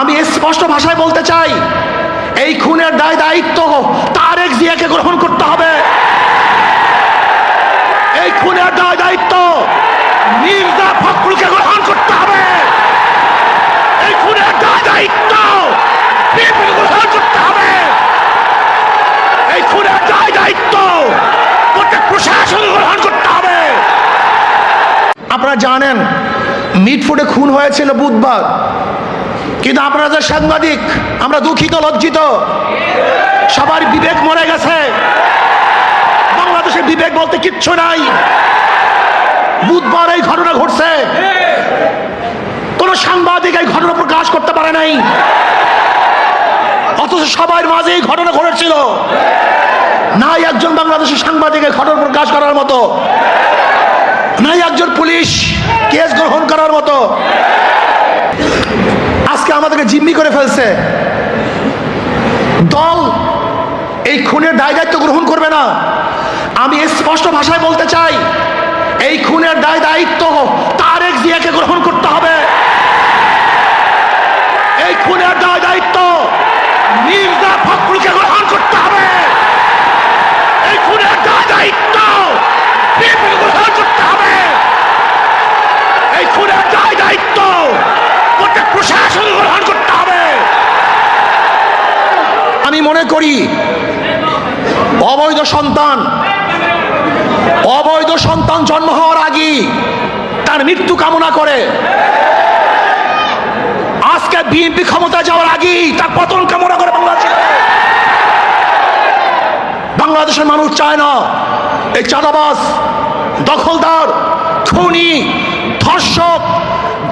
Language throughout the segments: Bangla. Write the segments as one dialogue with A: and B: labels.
A: আমি স্পষ্ট ভাষায় বলতে চাই, এই খুনের দায় দায়িত্ব তারেক জিয়াকে গ্রহণ করতে হবে। এই খুনের দায় দায়িত্ব মির্জা ফখরুলকে গ্রহণ করতে হবে। এই খুনের দায় দায়িত্ব গ্রহণ করতে হবে। এই খুনের দায় দায়িত্ব প্রত্যেক প্রশাসন গ্রহণ করতে হবে। আপনারা জানেন মিটফুটে খুন হয়েছিল বুধবার। কিন্তু আপনারা যে সাংবাদিক, আমরা দুঃখিত, লজ্জিত। সবার বিবেক মরে গেছে। বাংলাদেশে বিবেক বলতে কিচ্ছু নাই। বুধবার এই ঘটনা ঘটছে। কোন সাংবাদিক এই ঘটনা প্রকাশ করতে পারে নাই। অথচ সবার মাঝে এই ঘটনা ঘটেছিল। নাই একজন বাংলাদেশের সাংবাদিকের ঘটনা প্রকাশ করার মতো। নাই একজন পুলিশ কেস গ্রহণ করার মতো। আমাদেরকে জিম্মি করে ফেলছে। দল এই খুনের দায় দায়িত্ব গ্রহণ করবে না। আমি স্পষ্ট ভাষায় বলতে চাই, এই খুনের দায় দায়িত্ব তারেক জিয়াকে গ্রহণ করতে হবে এই খুনের দায় দায়িত্ব মির্জা ফখরুলকে গ্রহণ করতে হবে এই খুনের দায় দায়িত্ব বিএনপিকে গ্রহণ করতে হবে এই খুনের দায় দায়িত্ব প্রত্যেক প্রশাসন গ্রহণ করতে হবে আমি মনে করি, অবৈধ সন্তান অবৈধ সন্তান জন্ম হওয়ার আগেই তার মৃত্যু কামনা করে। আজকে বিএনপি ক্ষমতা যাওয়ার আগেই তার পতন কামনা করে বাংলাদেশে। বাংলাদেশের মানুষ চায় না, এই চাঁদাবাস দখলদার, খুনি, ধর্ষক,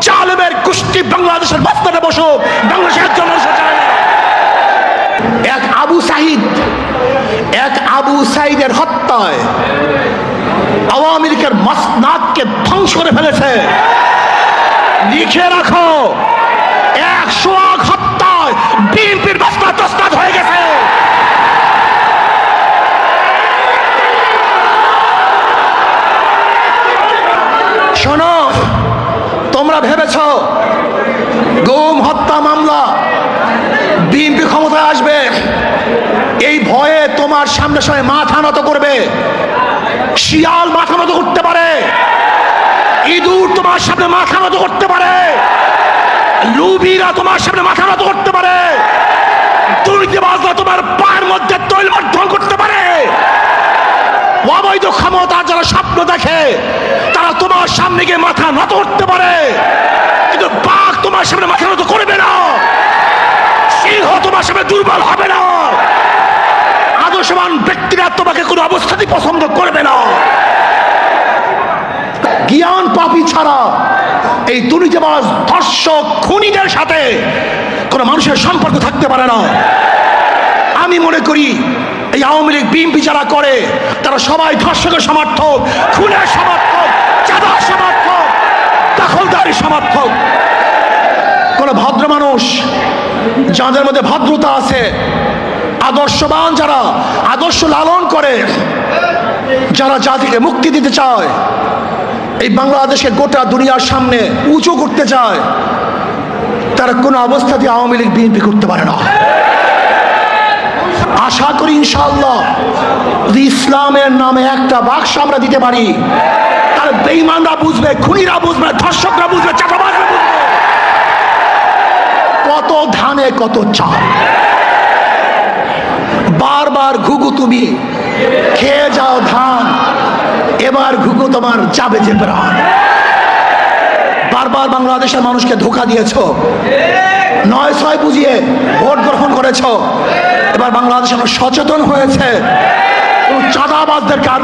A: জালেমের কুষ্টি বাংলাদেশের বাস্তানে বসুক। বাংলাদেশের সাহিদ এক আবু সাইদের হত্যায় আওয়ামী লীগের মসনাদকে ধ্বংস করে ফেলেছে। লিখে রাখো, একশো আগ হত্যায় বিএনপির মসনাদ তসনাদ হয়ে গেছে। শোনো, তোমরা ভেবেছ, গুম হত্যা মামলা, বিএনপি ক্ষমতায় আসবে? ভয়ে তোমার সামনে সামনে মাথা নত করবে। শিয়াল মাথা নত করতে পারে। ইঁদুর তোমার সামনে মাথা নত করতে পারে। লুবিরা তোমার সামনে মাথা নত করতে পারে। দুর্নীতিবাজরা তোমার পায়ের মধ্যে তৈল মাধ্যম করতে পারে। অবৈধ ক্ষমতা যারা স্বপ্ন দেখে, তারা তোমার সামনে গিয়ে মাথা নত করতে পারে। কিন্তু বাঘ তোমার সামনে মাথা নত করবে না। সিংহ তোমার সামনে দুর্বল হবে না। আদর্শবান ব্যক্তিরা তোমাকে কোনো অবস্থাতেই পছন্দ করবে না। জ্ঞান পাপি ছাড়া এই দুর্নীতিবাজ ধর্ষক খুনিদের সাথে কোনো মানুষের সম্পর্ক থাকতে পারে না। আমি মনে করি এই আওয়ামী লীগ বিএনপি যারা করে, তারা সবাই ধর্ষকের সমর্থক, খুনের সমর্থক, চাঁদার সমর্থক দখলদারি সমর্থক। কোন ভদ্র মানুষ যাদের মধ্যে ভদ্রতা আছে আদর্শবান যারা, আদর্শ লালন করে, যারা জাতিকে মুক্তি দিতে চায়, এই বাংলাদেশকে গোটা দুনিয়ার সামনে উঁচু করতে চায়, তারা কোনো অবস্থাতে আওয়ামী লীগ, বিএনপি করতে পারে না। আশা করি ইনশাল্লাহ যদি ইসলামের নামে একটা বাক্স আমরা দিতে পারি তাহলে বেইমানরা বুঝবে, খুনিরা বুঝবে, ধর্ষকরা বুঝবে চাপাবাজরা বুঝবে। কত ধানে, কত চাল। বারবার ঘুঘু তুমি। খেয়ে যাও ধান এবার ঘুঘু তোমার যাবে যে প্রাণ। বারবার বাংলাদেশের মানুষকে ধোকা দিয়েছ। নয় ছয় বুঝিয়ে ভোট গ্রহণ করেছ। এবার বাংলাদেশ এখন সচেতন হয়েছে। চাঁদাবাজদের কার